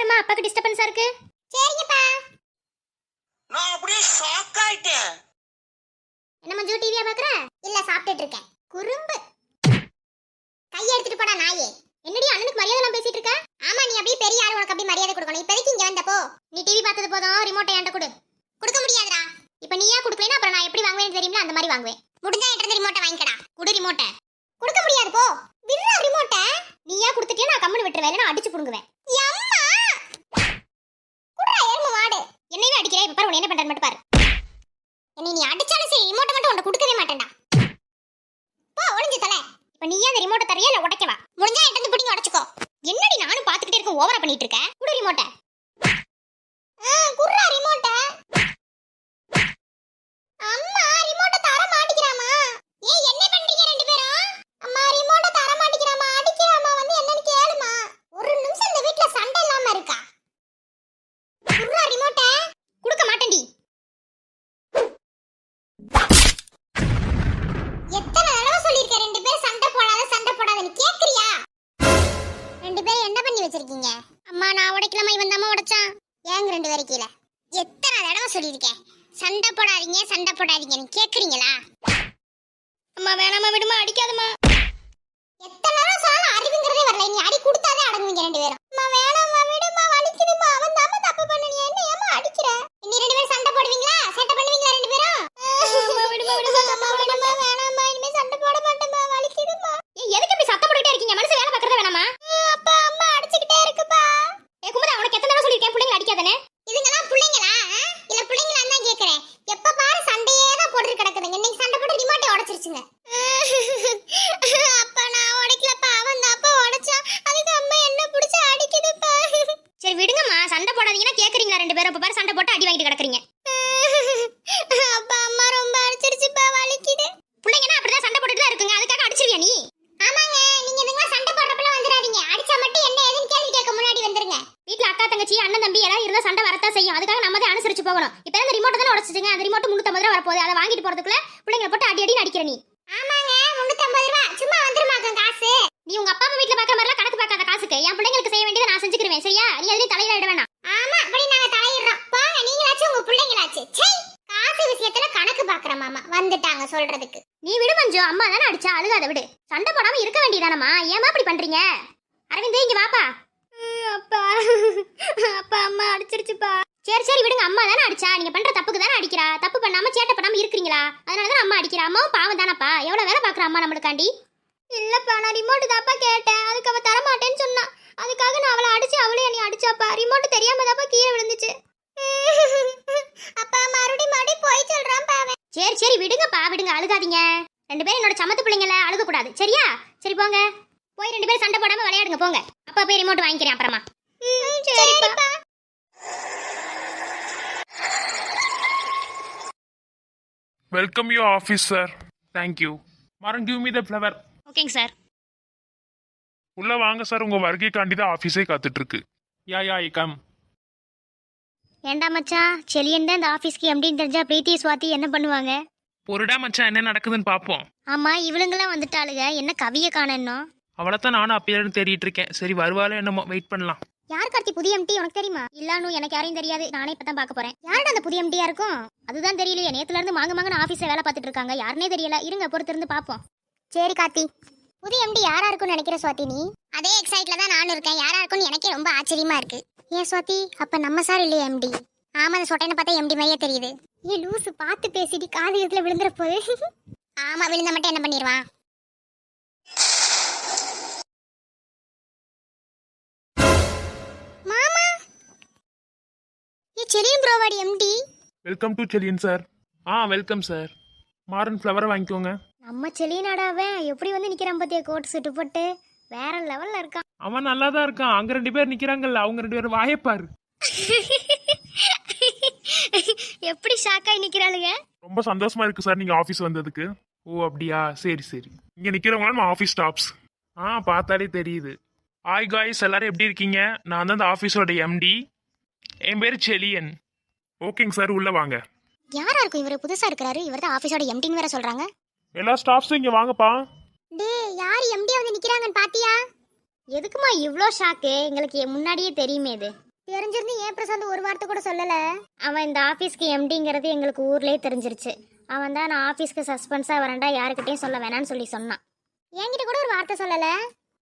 பாருமா அப்பாக்கு டிஸ்டர்பன்ஸா இருக்கு? சரிங்கப்பா. நான் அப்படியே ஷாக் ஆயிட்டேன். என்ன மஞ்சு டிவியா பாக்குற? இல்ல சாப்பிட்டுட்டு இருக்கேன். குறும்பு. கையை எடுத்துட்டு போடா நாயே. என்னடி அண்ணனுக்கு மரியாதை நான் பேசிட்டு இருக்க? ஆமா நீ அப்படியே பெரிய ஆள் உனக்கு அப்படியே மரியாதை கொடுக்கணும். இப்போதைக்கு இங்க வந்தப்போ நீ டிவி பார்த்தது போதும் ரிமோட்டை என்கிட்ட கொடு. கொடுக்க முடியாதுடா. இப்ப நீயா கொடுக்கலனா அப்புறம் நான் எப்படி வாங்குவேன்னு தெரியுமில அந்த மாதிரி வாங்குவேன். முடிஞ்சா என்கிட்ட ரிமோட்டை வாங்கிக்கடா. குடு ரிமோட்டை கொடுக்க முடியாது போ. விடுறா ரிமோட்டை நீயா கொடுத்துட்டியா நான் கம்முனு விட்டுருவேன். இல்லைன்னா அடிச்சு புடுங்குவேன். மாடு அடிக்கிறேன் இப்ப பாரு உன்னை என்ன பண்றது மட்டும் பாரு. என்னை நீ அடிச்சாலும் சரி ரிமோட்டை மட்டும் உன்னை கொடுக்கவே மாட்டேன்டா. போ ஒளிஞ்சு தலை. இப்ப நீயே அந்த ரிமோட்டை தரையா இல்ல உடைக்கவா? முடிஞ்சா எட்டு இருந்து பிடிங்க உடைச்சுக்கோ என்னடி நானும் பாத்துக்கிட்டே இருக்கேன் ஓவரா பண்ணிட்டு இருக்கேன் குடு ரிமோட்டை குர்ரா ரிமோட்டை அம்மா ரெண்டு பேரும் அம்மா வேணாமா விடுமா வலிக்குதுமா அவன் தாம தப்பு பண்ணு நீ என்ன ஏமா அடிக்கிற நீ ரெண்டு பேரும் சண்டை போடுவீங்களா சண்டை பண்ணுவீங்களா ரெண்டு பேரும் அம்மா விடுமா விடுமா அம்மா விடுமா வேணாமா இனிமே சண்டை போட மாட்டேமா வலிக்குதுமா ஏய் எதுக்கு இப்படி சத்தம் போட்டுட்டே இருக்கீங்க மனசு வேலை பார்க்கறதே வேணாமா அப்பா அம்மா அடிச்சிட்டே இருக்குப்பா ஏ குமரா உனக்கு எத்தனை தடவை சொல்லிருக்கேன் பிள்ளைங்க அடிக்காதனே இதுங்கெல்லாம் பிள்ளைங்களா ஆ? இல்ல பிள்ளைங்களா தான் கேக்குறேன் எப்ப பாரு சண்டையே தான் போட்டு கிடக்குதுங்க இன்னைக்கு சண்டை போட்டு ரிமோட்டை உடைச்சிருச்சுங்க அப்பா நான் உடைக்கலப்பா அவன் தான் அப்பா உடைச்சான் அதுக்கு அம்மா என்ன பிடிச்சு அடிக்குதுப்பா சரி விடுங்கம்மா சண்டை போடாதீங்கன்னா கேட்குறீங்களா ரெண்டு பேரும்? இப்போ பாரு சண்டை போட்டு அடி வாங்கிட்டு கிடக்குறீங்க அப்பா அம்மா ரொம்ப அடிச்சிருச்சுப்பா வலிக்குது பிள்ளைங்கன்னா அப்படிதான் சண்டை போட்டுட்டு தான் இருக்குங்க அதுக்காக அடிச்சிருவியா நீ ஆமாங்க நீங்க இதுங்களா சண்டை போடுறப்பல வந்துடாதீங்க அடிச்சா மட்டும் என்ன ஏதுன்னு கேள்வி கேட்க முன்னாடி வந்துருங்க வீட்ல அக்கா தங்கச்சி அண்ணன் தம்பி எல்லாம் இருந்தா சண்டை வரத்தான் செய்யும் அதுக்காக நம்ம தான் அனுசரிச்சு போகணும் இப்போ இந்த ரிமோட் தானே உடச்சிச்சுங்க அந்த ரிமோட் முன்னூத்தம்பது ரூபா வரப்போகுது அதை வாங்கிட்டு போறதுக்குள்ள பிள்ளைங்களை போட்டு அடி அடி அடிக்கிற நீ ஆமாங்க முன்னூத்தம்பது ரூபா சும்மா வந்துருமாக்கும் காசு நீ உங்க அப்பா அம்மா வீட்ல பார்க்குற மாதிரிலாம் கணக்கு பார்க்காத காசுக்கு என் பிள்ளைங்களுக்கு செய்ய வேண்டியதை நான் செஞ்சுக்கிறேன் சரியா நீ எதுலையும் தலையில இட வேணாம் ஆமா அப்படி நாங்க தலையிடுறோம் போங்க நீங்களாச்சும் உங்க பிள்ளைங்களாச்சு சை காசு விஷயத்துல கணக்கு பாக்குற மாமா வந்துட்டாங்க சொல்றதுக்கு. நீ விடு மஞ்சு அம்மா தானே அடிச்சா அழுகாத விடு. சண்டை போடாம இருக்க வேண்டியதானம்மா? ஏமா இப்படி பண்றீங்க? அரவிந்த் இங்க வாப்பா. அப்பா. அப்பா அம்மா அடிச்சிருச்சுப்பா. சரி சரி விடுங்க. அம்மா தானே அடிச்சா. நீங்க பண்ற தப்புக்கு தானே அடிக்கிறா. தப்பு பண்ணாம சேட்டை பண்ணாம இருக்கிறீங்களா? அதனால தான் அம்மா அடிக்கிறா. அம்மாவும் பாவம் தானப்பா. எவ்வளவு வேலை பாக்குற அம்மா நம்மளுக்காண்டி? இல்லப்பா நான் ரிமோட் தாப்பா கேட்டேன். அதுக்கு அவ தர மாட்டேன்னு சொன்னா. அதுக்காக நான் அவளை அடிச்சு அவளே என்னை அடிச்சாப்பா. ரிமோட் தெரியாம தாப்பா கீழே விழுந்துச்சு. அப்பா மறுபடியும் மறுபடியும் சரி சரி விடுங்கப்பா விடுங்க அழுகாதீங்க. ரெண்டு பேரும் என்னோட சமத்து பிள்ளைங்கள அழுக கூடாது சரியா? சரி போங்க. போய் ரெண்டு பேரும் சண்டை போடாம விளையாடுங்க போங்க. அப்பா போய் ரிமோட் வாங்கிக்கிறேன் அப்புறமா. சரிப்பா. Welcome your office, sir. Thank you. Maran, give me the flower. ஓகேங்க சார் உள்ள வாங்க சார் உங்க வருகைக்காண்டி தான் ஆஃபீஸே காத்துட்டு இருக்கு. யா யா ஐ கம் ஏண்டா மச்சான்? செலியன் தான் இந்த ஆஃபீஸ்க்கு எப்படின்னு தெரிஞ்சா பிரீத்தி சுவாதி என்ன பண்ணுவாங்க? பொருடா மச்சான் என்ன நடக்குதுன்னு பார்ப்போம் ஆமா இவளுங்கெல்லாம் வந்துட்டாளுங்க. என்ன கவிய காணணும் அவளைத்தான் நானும் அப்பயே தேடிட்டு இருக்கேன். சரி வருவாளோ என்னமோ வெயிட் பண்ணலாம். யார் கார்த்தி புதிய எம்டி உனக்கு தெரியுமா? இல்லானு எனக்கு யாரையும் தெரியாது. நானே இப்பதான் பார்க்க போறேன். யாருடா அந்த புதிய எம்டியா இருக்கும்? அதுதான் தெரியலையே. நேத்துல இருந்து மாங்க மாங்கன்னு ஆபீஸ்ல வேலை பார்த்துட்டு இருக்காங்க. யாருனே தெரியல. இருங்க பொறுத்து இருந்து பாப்போம். சரி கார்த்தி. புதிய எம்டி யாரா இருக்கும்னு நினைக்கிற சுவாதி நீ? அதே எக்ஸைட்ல தான் நானும் இருக்கேன். யாரா இருக்கும்னு எனக்கே ரொம்ப ஆச்சரியமா இருக்கு. ஏன் சுவாதி? அப்ப நம்ம சார் இல்லையா எம்டி ஆமா அந்த சொட்டைனை பார்த்தா எம்டி மாதிரியே தெரியுது. ஏ லூசு பார்த்து பேசிட்டு காது இதுல விழுந்துற போது ஆமா விழுந்த மட்டும் என்ன பண்ணிடுவான்? மாமா! ஏ Chezhiyan ப்ரோவாடி MD welcome to Seliyan sir ah welcome sir Maran ஃப்ளவரை வாங்கிக்கோங்க. நம்ம செலியனாடாவன் எப்படி வந்து நிக்கிறான் பாத்தியா கோட் சுட்டு போட்டு? வேற லெவல்ல இருக்கான். அவன் நல்லா தான் இருக்கான். அங்க ரெண்டு பேர் நிக்கிறாங்கல்ல அவங்க ரெண்டு பேரும் வாயப்பாரு எப்படி ஷாக்காய் நிக்கிறாளுங்க? ரொம்ப சந்தோஷமா இருக்கு சார் நீங்க ஆஃபீஸ் வந்ததுக்கு. ஓ அப்படியா? சரி சரி. இங்க நிக்கிறவங்க நம்ம ஆஃபீஸ் ஸ்டாப்ஸ் ஆ பார்த்தாலே தெரியுது. ஹாய் காய்ஸ் எல்லாரும் எப்படி இருக்கீங்க? நான் தான் இந்த ஆஃபீஸோட எம்டி என் பேர் செலியன். ஓகேங்க சார் உள்ள வாங்க. யாரா இருக்கும்? இவரு புதுசா இருக்கிறாரு. இவர் தான் ஆபீஸோட எம்டின்னு வேற சொல்றாங்க. எல்லா ஸ்டாஃப்ஸும் இங்க வாங்கப்பா. டேய் யார் எம்டி வந்து நிக்கிறாங்கன்னு பாத்தியா? எதுக்குமா இவ்ளோ ஷாக்கு எங்களுக்கு முன்னாடியே தெரியுமே இது. தெரிஞ்சிருந்து ஏன் பிரசாந்த் ஒரு வார்த்தை கூட சொல்லல? அவன் இந்த ஆபீஸ்க்கு எம்டிங்கிறது எங்களுக்கு ஊர்லயே தெரிஞ்சிருச்சு. அவன் தான் நான் ஆபீஸ்க்கு சஸ்பென்ஸா வரேன்டா யாருக்கிட்டையும் சொல்ல வேணாம்னு சொல்லி சொன்னான். என்கிட்ட கூட ஒரு வார்த்தை சொல்லல?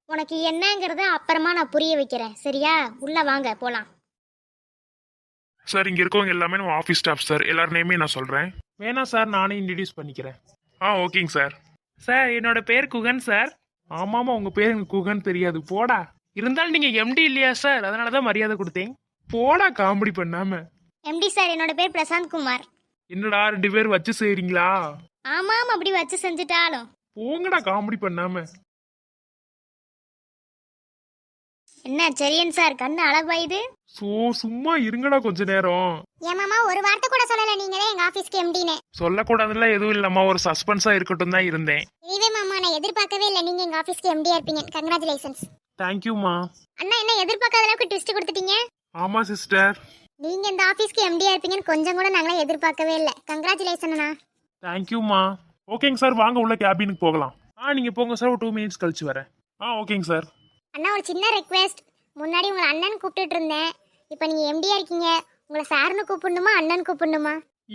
உனக்கு என்னங்கிறத அப்புறமா நான் புரிய வைக்கிறேன். சரியா? உள்ள வாங்க போலாம். சார் இங்க இருக்கவங்க எல்லாமே நம்ம ஆஃபீஸ் ஸ்டாஃப் சார். எல்லார் நேமே நான் சொல்றேன். வேணாம் சார் நானே இன்ட்ரடியூஸ் பண்ணிக்கிறேன். ஆ ஓகேங்க சார். சார் என்னோட பேர் குகன் சார். ஆமாமா உங்க பேர் எனக்கு குகன் தெரியாது. போடா. இருந்தாலும் நீங்க எம்டி இல்லையா சார்? அதனால தான் மரியாதை கொடுத்தேன். போடா காமெடி பண்ணாம. எம்டி சார் என்னோட பேர் பிரசாந்த் குமார். என்னடா ரெண்டு பேர் வச்சு செய்றீங்களா? ஆமாம் அப்படி வச்சு செஞ்சுட்டாலும். போங்கடா காமெடி பண்ணாம. என்ன செரியன் சார் கண்ணு அளவாயுது சோ சும்மா இருங்கடா கொஞ்ச நேரம். ஏமாமா ஒரு வார்த்தை கூட சொல்லல நீங்களே எங்க ஆபீஸ்க்கு எம்டின்னு சொல்லக்கூடாதுல எதுவும் இல்லம்மா ஒரு சஸ்பென்ஸா இருக்கட்டும் தான் இருந்தேன். இதுவே மாமா நான் எதிர்பார்க்கவே இல்லை நீங்க எங்க ஆபீஸ்க்கு எம்டியா இருப்பீங்க. கங்க்ராச்சுலேஷன்ஸ் தேங்க்யூம்மா அண்ணா என்ன எதிர்பார்க்காத அளவுக்கு ட்விஸ்ட் கொடுத்துட்டீங்க? ஆமா சிஸ்டர் நீங்க இந்த ஆபீஸ்க்கு எம்டியா இருப்பீங்கன்னு கொஞ்சம் கூட நாங்களே எதிர்பார்க்கவே இல்லை. கங்க்ராச்சுலேஷன் அண்ணா. தேங்க்யூம்மா ஓகேங்க சார் வாங்க உள்ள கேபினுக்கு போகலாம். ஆ நீங்க போங்க சார் ஒரு டூ மினிட்ஸ் கழிச்சு வரேன். ஆ ஓகேங்க சார் அண்ணா ஒரு சின்ன ரெக்வெஸ்ட் முன்னாடி உங்களை அண்ணன் கூப்பிட்டுட்டு இருந்தேன். இப்போ நீங்க எம்டியா இருக்கீங்க. உங்களை சார்னு கூப்பிடணுமா அண்ணன் கூப்பிடணுமா?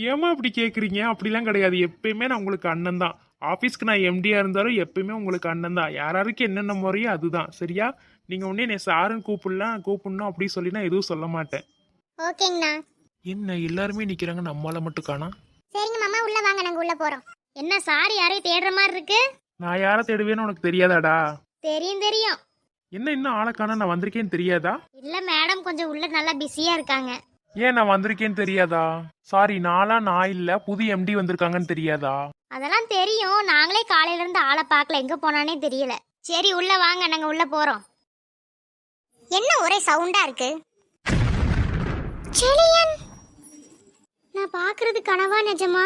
ஏமா இப்படி கேக்குறீங்க? அப்படிலாம் கிடையாது. எப்பயுமே நான் உங்களுக்கு அண்ணன் தான். ஆஃபீஸ்க்கு நான் எம்டியா இருந்தாலும் எப்பயுமே உங்களுக்கு அண்ணன் தான். யாராருக்கு என்னென்ன முறையோ அதுதான். சரியா? நீங்க உடனே என்னை சாருன்னு கூப்பிடலாம் கூப்பிடணும் அப்படி சொல்லி நான் எதுவும் சொல்ல மாட்டேன். ஓகேங்கண்ணா. என்ன எல்லாருமே நிக்கிறாங்க நம்மளால மட்டும் காணா? சரிங்க மாமா உள்ள வாங்க. நாங்க உள்ள போறோம். என்ன சார் யாரையும் தேடுற மாதிரி இருக்கு? நான் யாரை தேடுவேன்னு உனக்கு தெரியாதாடா? தெரியும் தெரியும். என்ன இன்னும் ஆளை காணா நான் வந்திருக்கேன்னு தெரியாதா? இல்ல மேடம் கொஞ்சம் உள்ள நல்லா பிஸியா இருக்காங்க. ஏன் நான் வந்திருக்கேன்னு தெரியாதா? சாரி நாளா நான் இல்ல புது எம்டி வந்திருக்காங்கன்னு தெரியாதா? அதெல்லாம் தெரியும். நாங்களே காலையில இருந்து ஆளை பார்க்கல. எங்க போனானே தெரியல. சரி உள்ள வாங்க. நாங்க உள்ள போறோம். என்ன ஒரே சவுண்டா இருக்கு? செலியன்! நான் பாக்குறது கனவா நிஜமா?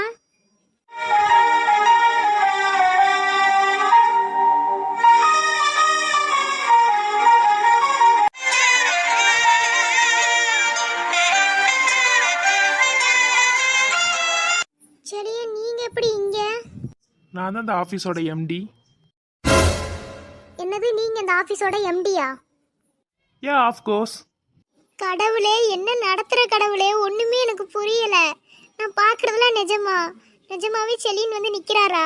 நான் தான் இந்த ஆஃபீஸோட எம்டி என்னது நீங்க இந்த ஆபீஸோட எம்டியா ஏ ஆஃப்கோர்ஸ் கடவுளே என்ன நடத்துற கடவுளே? ஒண்ணுமே எனக்கு புரியல. நான் பாக்குறதுலாம் நிஜமா. நிஜமாவே செலின் வந்து நிக்கிறாரா?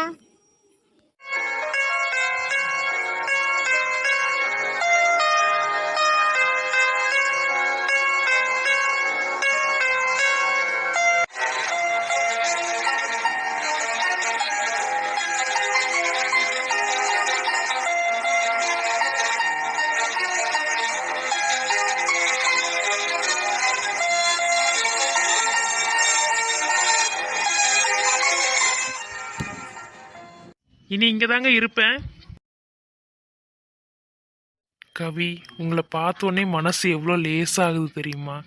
இனி இங்கே தாங்க இருப்பேன். கவி உங்களை பார்த்தோன்னே மனசு எவ்வளோ லேசாகுது தெரியுமா?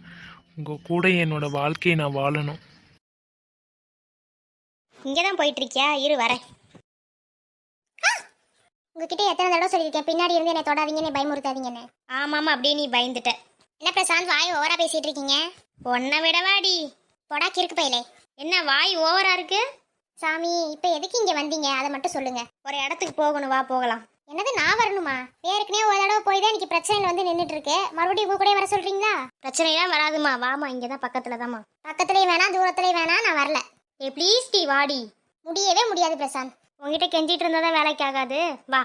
உங்கள் கூட என்னோட வாழ்க்கையை நான் வாழணும். இங்கே தான் போயிட்டுருக்கியா? இரு வரேன். உங்ககிட்ட எத்தனை தடவை சொல்லியிருக்கேன். பின்னாடி இருந்து என்னை தொடாதீங்கன்னு பயமுறுத்தாதீங்கன்னு ஆமாம் அப்படியே நீ பயந்துட்ட. என்ன பிரசாந்த் வாய் ஓவராக பேசிகிட்டு இருக்கீங்க? ஒன்றை விடவாடி. பொடா கிறுக்கு பையலே. என்ன வாய் ஓவராக இருக்குது சாமி இப்ப எதுக்கு இங்க வந்தீங்க? அதை மட்டும் சொல்லுங்க. ஒரு இடத்துக்கு போகணும் வா போகலாம். என்னது நான் வரணுமா? ஏற்கனவே ஒரு தடவை போய் தான் இன்னைக்கு பிரச்சனையில் வந்து நின்றுட்டு இருக்கு மறுபடியும் உங்க கூட வர சொல்றீங்களா? பிரச்சனைலாம் வராதுமா வாமா இங்க தான் பக்கத்துல தாம்மா. பக்கத்துலயும் வேணாம் தூரத்துலயும் வேணாம் நான் வரல. ஏ ப்ளீஸ் டி வாடி. முடியவே முடியாது பிரசாந்த். உங்ககிட்ட கெஞ்சிட்டு இருந்தா தான் வேலைக்கு ஆகாது. வா.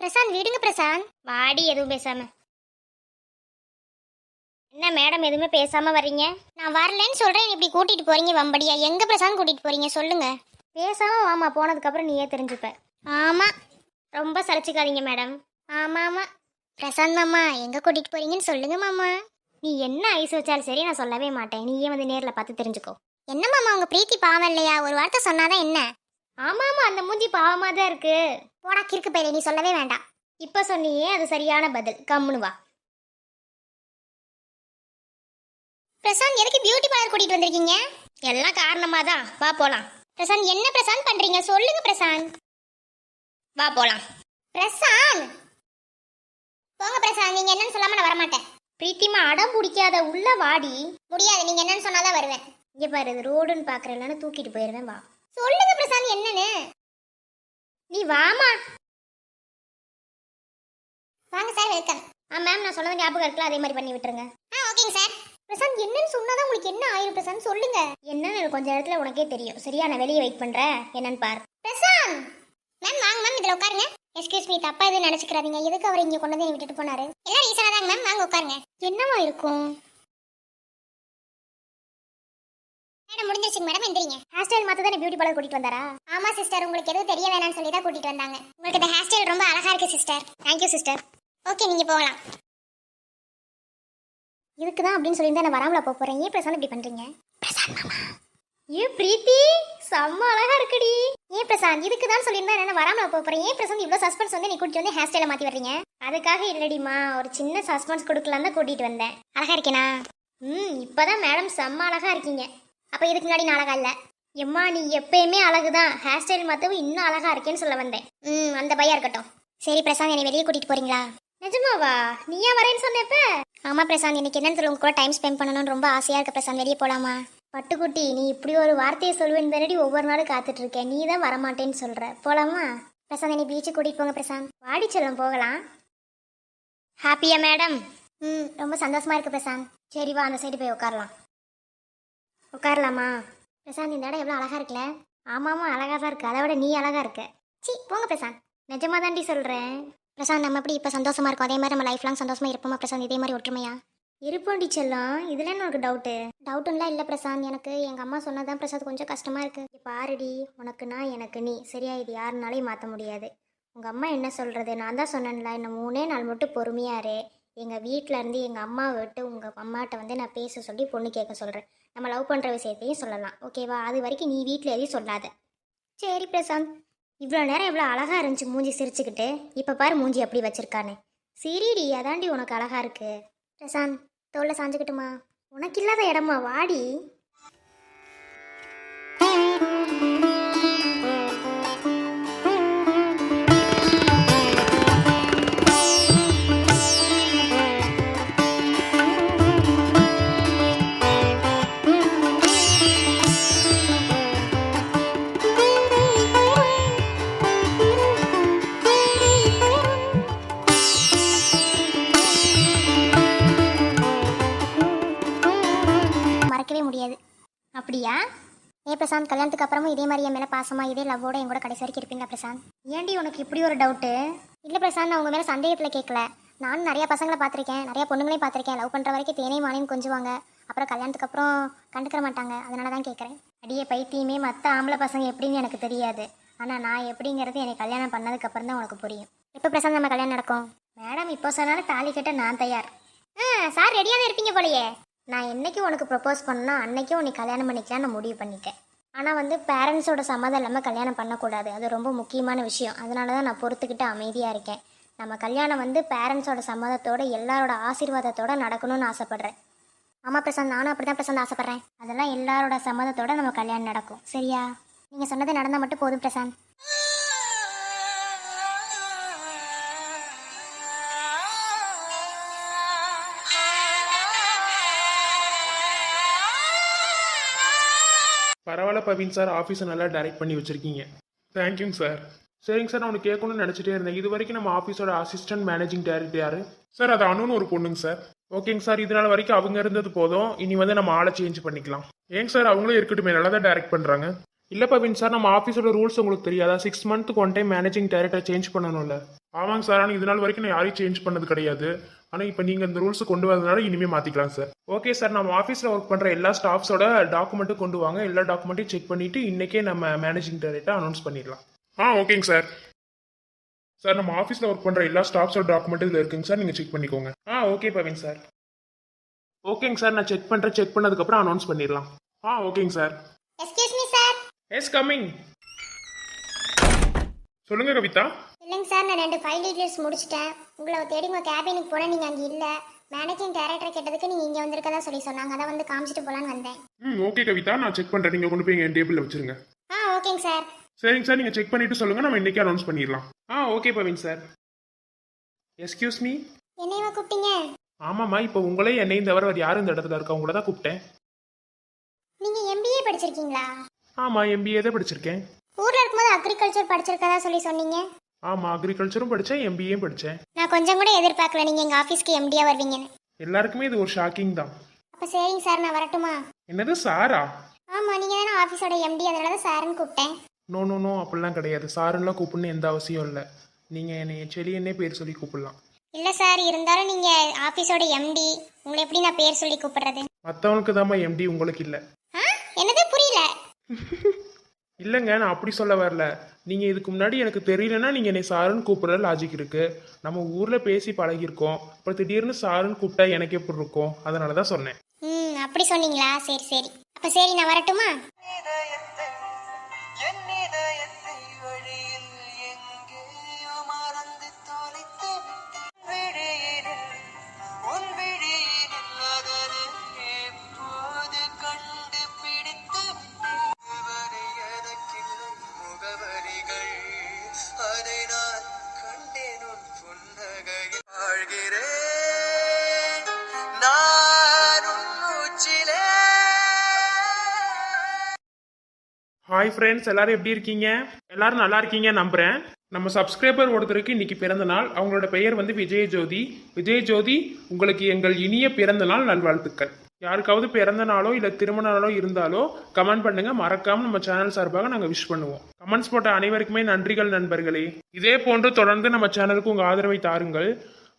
பிரசாந்த் விடுங்க பிரசாந்த். வாடி எதுவும் பேசாம. என்ன மேடம் எதுவுமே பேசாம வர்றீங்க? நான் வரலன்னு சொல்றேன் இப்படி கூட்டிட்டு போறீங்க வம்படியா. எங்க பிரசாந்த் கூட்டிட்டு போறீங்க சொல்லுங்க. பேசாம வாமா போனதுக்கு அப்புறம் நீயே தெரிஞ்சுப்ப. ஆமா. ரொம்ப சலிச்சுக்காதீங்க மேடம். ஆமா ஆமா. பிரசாந்த் மாமா எங்க கூட்டிட்டு போறீங்கன்னு சொல்லுங்க மாமா. நீ என்ன ஐஸ் வச்சாலும் சரி நான் சொல்லவே மாட்டேன். நீயே வந்து நேரில் பார்த்து தெரிஞ்சுக்கோ. என்ன மாமா உங்க பிரீத்தி பாவம் இல்லையா? ஒரு வார்த்தை சொன்னாதான் என்ன? ஆமா ஆமா. அந்த மூஞ்சி பாவமா தான் இருக்கு. போடா கிறுக்கு பையலே நீ சொல்லவே வேண்டாம். இப்ப சொன்னியே அது சரியான பதில். கம்முனு வா. பிரசாந்த் எதுக்கு பியூட்டி பார்லர் கூட்டிட்டு வந்திருக்கீங்க? எல்லாம் காரணமா தான் வா போலாம். பிரசாந்த் என்ன பிரசாந்த் பண்றீங்க? சொல்லுங்க பிரசாந்த். வா போலாம். பிரசாந்த்! போங்க பிரசாந்த். நீங்க என்னன்னு சொல்லாம நான் வரமாட்டேன். பிரீத்திமா அடம் பிடிக்காத உள்ள வாடி. முடியாது. நீங்க என்னன்னு சொன்னாதான் வருவேன். இங்க பாரு இது ரோடுன்னு பாக்குறேன் தூக்கிட்டு போயிருவேன் வா. சொல்லுங்க பிரசாந்த் என்னன்னு? நீ வாமா. வாங்க சார் வெல்கம் ஆ மேம் நான் சொன்னது ஞாபகம் இருக்குல்ல அதே மாதிரி பண்ணி விட்டுருங்க. ஆ ஓகேங்க சார் பிரசாந்த் என்னன்னு சொன்னாதான் உங்களுக்கு என்ன ஆயிரும் பிரசாந்த்? சொல்லுங்க. என்னன்னு எனக்கு கொஞ்ச நேரத்துல உனக்கே தெரியும். சரியா நான் வெளியே வெயிட் பண்றேன். என்னன்னு பார். பிரசாந்த்! மேம் வாங்க மேம் இதுல உட்காருங்க. எஸ்கியூஸ் மீ தப்பா எதுவும் நினைச்சுக்கிறாதீங்க எதுக்கு அவர் இங்க கொண்டு வந்து விட்டுட்டு போனாரு? எல்லாம் ரீசனா தாங்க மேம் வாங்க உட்காருங்க. என்னவா இருக்கும்? மேடம் முடிஞ்சிருச்சுங்க மேடம். எந்திரிங்க. ஹேர் ஸ்டைல் மாத்த தானே பியூட்டி பார்லர் கூட்டிட்டு வந்தாரா? ஆமா சிஸ்டர் உங்களுக்கு எதுவும் தெரிய வேணாம்னு சொல்லி தான் கூட்டிட்டு வந்தாங்க. உங்களுக்கு இந்த ஹேர் ஸ்டைல் ரொம்ப அழகா இருக்கு சிஸ்டர் தேங்க்யூ சிஸ்டர் ஓகே நீங்க போகலாம். இதுக்கு தான் அப்படின்னு சொல்லியிருந்தா நான் வராமல போக போறேன். ஏன் பிரசாந்த் இப்படி பண்றீங்க? பிரசாந்த் மாமா. ஏ பிரீத்தி செம்ம அழகா இருக்குடி. ஏன் பிரசாந்த் இதுக்கு தான் சொல்லியிருந்தா என்ன வராமல போக போறேன்? ஏன் பிரசாந்த் இவ்வளவு சஸ்பென்ஸ் வந்து நீ கூட்டிட்டு வந்து ஹேர் ஸ்டைல மாத்தி வர்றீங்க அதுக்காக இல்லடிமா ஒரு சின்ன சஸ்பென்ஸ் கொடுக்கலாம் தான் கூட்டிட்டு வந்தேன். அழகா இருக்கேனா? ம் இப்பதான் மேடம் செம்ம அழகா இருக்கீங்க. அப்ப இதுக்கு முன்னாடி நான் அழகா இல்ல. எம்மா நீ எப்பயுமே அழகுதான். ஹேர் ஸ்டைல் மாத்தவும் இன்னும் அழகா இருக்கேன்னு சொல்ல வந்தேன். ம் அந்த பையா இருக்கட்டும். சரி பிரசாந்த் என்னை வெளியே கூட்டிட்டு போறீங்களா? நிஜமாவா? நீ ஏன் வரேன்னு சொன்னப்ப? ஆமா பிரசாந்த் எனக்கு என்னன்னு சொல்ல உங்க கூட டைம் ஸ்பெண்ட் பண்ணணும்னு ரொம்ப ஆசையா இருக்க பிரசாந்த். வெளியே போலாமா? பட்டுக்குட்டி நீ இப்படி ஒரு வார்த்தையை சொல்வேன் தானடி ஒவ்வொரு நாளும் காத்துட்டு இருக்கேன் நீ தான் வரமாட்டேன்னு சொல்ற. போலாமா? பிரசாந்த் என்னை பீச்சு கூட்டிட்டு போங்க பிரசாந்த். வாடி செல்லம் போகலாம். ஹாப்பியா மேடம் ம் ரொம்ப சந்தோஷமா இருக்கு பிரசாந்த். சரி வா அந்த சைடு போய் உட்காரலாம். உட்காரலாமா? பிரசாந்த் இந்த இடம் எவ்வளோ அழகா இருக்குல்ல? ஆமாமா அழகா தான் இருக்கு. அதை விட நீ அழகா இருக்க. சி போங்க பிரசாந்த். நிஜமா தாண்டி சொல்றேன். பிரசாந்த் நம்ம எப்படி இப்போ சந்தோஷமா இருக்கோம்? அதே மாதிரி நம்ம லைஃப் லாங் சந்தோஷமா இருப்போமா பிரசாந்த்? இதே மாதிரி ஒற்றுமையா? இருப்போண்டி செல்லம் இதுல உனக்கு டவுட்டு டவுட்டுலாம் இல்லை பிரசாந்த். எனக்கு எங்கள் அம்மா சொன்னதான் பிரசாந்த் கொஞ்சம் கஷ்டமா இருக்கு. இங்க பாருடி உனக்கு நான் எனக்கு நீ. சரியா இது யாருனாலையும் மாற்ற முடியாது. உங்கள் அம்மா என்ன சொல்கிறது நான் தான் சொன்னேன்ல இன்னும் மூணே நாள் மட்டும் பொறுமையா இரு. எங்கள் வீட்டில் இருந்து எங்கள் அம்மாவை விட்டு உங்கள் அம்மாட்ட வந்து நான் பேச சொல்லி பொண்ணு கேட்க சொல்கிறேன் நம்ம லவ் பண்ணுற விஷயத்தையும் சொல்லலாம். ஓகேவா அது வரைக்கும் நீ வீட்டில் எதையும் சொல்லாத. சரி பிரசாந்த். இவ்வளோ நேரம் இவ்வளோ அழகாக இருந்துச்சு மூஞ்சி சிரிச்சுக்கிட்டு. இப்போ பாரு மூஞ்சி எப்படி வச்சிருக்கான்னு. சிரிடி அதாண்டி உனக்கு அழகாக இருக்கு. பிரசாந்த் தோல்ல சாஞ்சுக்கிட்டுமா? உனக்கு இல்லாத இடமா? வாடி. அப்படியா? ஏ பிரசாந்த் கல்யாணத்துக்கு அப்புறமும் இதே மாதிரி என் மேலே பாசமா இதே லவ்வோட என் கூட கடைசி வரைக்கும் இருப்பீங்களா பிரசாந்த்? ஏன்டி உனக்கு இப்படி ஒரு டவுட்டு இல்லை பிரசாந்த் நான் உங்க மேலே சந்தேகத்தில் கேட்கல நானும் நிறைய பசங்களை பார்த்துருக்கேன் நிறைய பொண்ணுங்களையும் பார்த்துருக்கேன். லவ் பண்ணுற வரைக்கும் தேனையும் மானையும் கொஞ்சுவாங்க. அப்புறம் கல்யாணத்துக்கு அப்புறம் கண்டுக்கிற மாட்டாங்க. அதனால தான் கேட்குறேன் அடியே பைத்தியமே மற்ற ஆம்பளை பசங்க எப்படின்னு எனக்கு தெரியாது. ஆனால் நான் எப்படிங்கிறது எனக்கு கல்யாணம் பண்ணதுக்கு அப்புறம் தான் உனக்கு புரியும். எப்போ பிரசாந்த் நம்ம கல்யாணம் நடக்கும்? மேடம் இப்போ சொன்னாலும் தாலி கட்ட நான் தயார். ஆ சார் ரெடியாக தான் இருப்பீங்க போலையே. நான் என்றைக்கு உனக்கு ப்ரப்போஸ் பண்ணா அன்றைக்கும் உன்னை கல்யாணம் பண்ணிக்கலாம் நான் முடிவு பண்ணிட்டேன். ஆனால் வந்து பேரண்ட்ஸோட சம்மதம் இல்லாமல் கல்யாணம் பண்ணக்கூடாது. அது ரொம்ப முக்கியமான விஷயம். அதனால தான் நான் பொறுத்துக்கிட்டு அமைதியாக இருக்கேன். நம்ம கல்யாணம் வந்து பேரண்ட்ஸோட சம்மதத்தோட எல்லாரோட ஆசீர்வாதத்தோட நடக்கணும்னு ஆசைப்பட்றேன். ஆமாம் பிரசாந்த் நானும் அப்படி தான் பிரசாந்த் ஆசைப்பட்றேன். அதெல்லாம் எல்லாரோட சம்மதத்தோட நம்ம கல்யாணம் நடக்கும். சரியா? நீங்கள் சொன்னது நடந்தால் மட்டும் போதும் பிரசாந்த். பரவாயில்ல பவின் சார் ஆஃபீஸை நல்லா டைரக்ட் பண்ணி வச்சுருக்கீங்க. தேங்க்யூங்க சார் சரிங்க சார் நான் உனக்கு கேட்கணும்னு நினச்சிட்டே இருந்தேன். இது வரைக்கும் நம்ம ஆஃபீஸோட அசிஸ்டன்ட் மேனேஜிங் டைரக்டர் யாரு? சார் அது அணுன்னு ஒரு பொண்ணுங்க சார் ஓகேங்க சார் இதனால வரைக்கும் அவங்க இருந்தது போதும். இனி வந்து நம்ம ஆளை சேஞ்ச் பண்ணிக்கலாம். ஏங்க சார் அவங்களும் இருக்கட்டுமே நல்லா தான் டைரக்ட் பண்ணுறாங்க இல்லை பவின் சார் நம்ம ஆஃபீஸோட ரூல்ஸ் உங்களுக்கு தெரியாதா? சிக்ஸ் மந்த்துக்கு one time managing director change பண்ணணும்ல. ஆமாங்க சார். ஆனால் இது நாள் வரைக்கும் நான் யாரையும் சேஞ்ச் பண்ணது கிடையாது. ஆனால் இப்போ நீங்கள் இந்த ரூல்ஸ் கொண்டு வரதுனால இனிமேல் மாற்றிக்கலாம் சார். Okay sir. நம்ம ஆஃபீஸில் ஒர்க் பண்ணுற எல்லா ஸ்டாஃப்ஸோட டாக்குமெண்ட்டும் கொண்டு வாங்க. எல்லா டாக்குமெண்ட்டையும் செக் பண்ணிவிட்டு இன்றைக்கே நம்ம மேனேஜிங் டைரக்டர் அனௌன்ஸ் பண்ணிடலாம். ஆ ஓகேங்க சார். சார் நம்ம ஆஃபீஸில் ஒர்க் பண்ணுற எல்லா ஸ்டாஃப்ஸோட டாக்குமெண்ட் இதில் இருக்குங்க சார். நீங்கள் செக் பண்ணிக்கோங்க. ஆ ஓகே பவின் சார். ஓகேங்க சார். நான் செக் பண்ணுறேன் செக் பண்ணதுக்கப்புறம் அனௌன்ஸ் பண்ணிடலாம். ஆ ஓகேங்க sir. Excuse me sir yes coming சொல்லுங்க கவிதா. இல்லைங்க சார் நான் ரெண்டு ஃபைல் டீட்டெயில்ஸ் முடிச்சிட்டேன். உங்களை தேடி உங்கள் கேபினுக்கு போனால் நீங்கள் அங்கே இல்லை. மேனேஜிங் டைரக்டர் கேட்டதுக்கு நீங்கள் இங்கே வந்திருக்கதா சொல்லி சொன்னாங்க. அதை வந்து காமிச்சிட்டு போகலான்னு வந்தேன். ம் ஓகே கவிதா. நான் செக் பண்ணுறேன் நீங்கள் கொண்டு போய் என் டேபிளில் வச்சிருங்க. ஆ ஓகேங்க சார். சரிங்க சார் நீங்கள் செக் பண்ணிட்டு சொல்லுங்கள் நம்ம இன்னைக்கு அனௌன்ஸ் பண்ணிடலாம். ஆ okay Pavin sir. Excuse me என்னையவா கூப்பிட்டீங்க? ஆமாம்மா இப்போ உங்களே என்னையும் தவிர வேறு யாரும் இந்த இடத்துல இருக்கா? உங்களை தான் கூப்பிட்டேன். நீங்கள் எம்பிஏ படிச்சிருக்கீங்களா? ஆமாம் எம்பிஏ தான் படிச்சிருக்கேன். ஊரில் இருக்கும்போது அக்ரிகல்ச்சர் படிச்சிருக்கதா சொல்லி சொன்னீங்க. ஆமாம் அக்ரிகல்ச்சரும் படித்தேன் எம்பிஏயும் படித்தேன் நான் கொஞ்சம் கூட எதிர்பார்க்கல. நீங்க எங்க ஆபீஸ்க்கு எம்டியா வருவீங்கன்னு. எல்லாருக்குமே இது ஒரு ஷாக்கிங் தான். அப்ப சரிங்க சார் நான் வரட்டுமா? என்னது சாரா? ஆமா நீங்க தானே ஆபீஸோட எம்டி அதனால தான் சார்னு கூப்பிட்டேன். நோ நோ நோ அப்படிலாம் கிடையாது. சாருலாம் கூப்பிடணும் எந்த அவசியம் இல்லை. நீங்கள் என்னை செலியன்னே பேர் சொல்லி கூப்பிடலாம். இல்ல சார் இருந்தாலும் நீங்க ஆபீஸோட எம்டி உங்களை எப்படி நான் பேர் சொல்லி கூப்பிடுறது? மற்றவங்களுக்கு தாம்மா எம்டி உங்களுக்கு இல்லை. ஆ? என்னது புரியல. இல்லைங்க நான் அப்படி சொல்ல வரல. நீங்கள் இதுக்கு முன்னாடி எனக்கு தெரியலன்னா நீங்கள் என்னை சாருன்னு கூப்பிட்ற லாஜிக் இருக்குது நம்ம ஊரில் பேசி பழகியிருக்கோம். அப்புறம் திடீர்னு சாருன்னு கூப்பிட்டா எனக்கு எப்படி இருக்கும்? அதனால தான் சொன்னேன். ம் அப்படி சொன்னீங்களா? சரி சரி. அப்ப சரி நான் வரட்டுமா? ஹாய் ஃப்ரெண்ட்ஸ் எல்லாரும் எப்படி இருக்கீங்க? எல்லாரும் நல்லா இருக்கீங்க நம்புறேன். நம்ம சப்ஸ்கிரைபர் ஒருத்தருக்கு இன்னைக்கு பிறந்த நாள். அவங்களோட பெயர் வந்து விஜய ஜோதி விஜய ஜோதி உங்களுக்கு எங்கள் இனிய பிறந்த நாள் நல்வாழ்த்துக்கள். யாருக்காவது பிறந்த நாளோ இல்லை திருமண நாளோ இருந்தாலோ கமெண்ட் பண்ணுங்க. மறக்காம நம்ம சேனல் சார்பாக நாங்கள் விஷ் பண்ணுவோம். கமெண்ட்ஸ் போட்ட அனைவருக்குமே நன்றிகள் நண்பர்களே. இதே போன்று தொடர்ந்து நம்ம சேனலுக்கு உங்கள் ஆதரவை தாருங்கள்.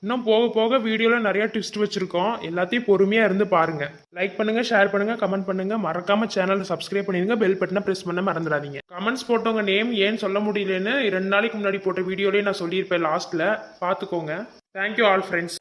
இன்னும் போக போக வீடியோவில் நிறைய ட்விஸ்ட் வச்சுருக்கோம். எல்லாத்தையும் பொறுமையாக இருந்து பாருங்கள் லைக் பண்ணுங்கள் ஷேர் பண்ணுங்கள் கமெண்ட் பண்ணுங்க. மறக்காமல் சேனலை சப்ஸ்கிரைப் பண்ணிடுங்க. பெல் பட்டனை ப்ரெஸ் பண்ண மறந்துடாதீங்க. கமெண்ட்ஸ் போட்டவங்க நேம் ஏன் சொல்ல முடியலன்னு ரெண்டு நாளைக்கு முன்னாடி போட்ட வீடியோலேயே நான் சொல்லியிருப்பேன் லாஸ்ட்டில் பார்த்துக்கோங்க. Thank you all friends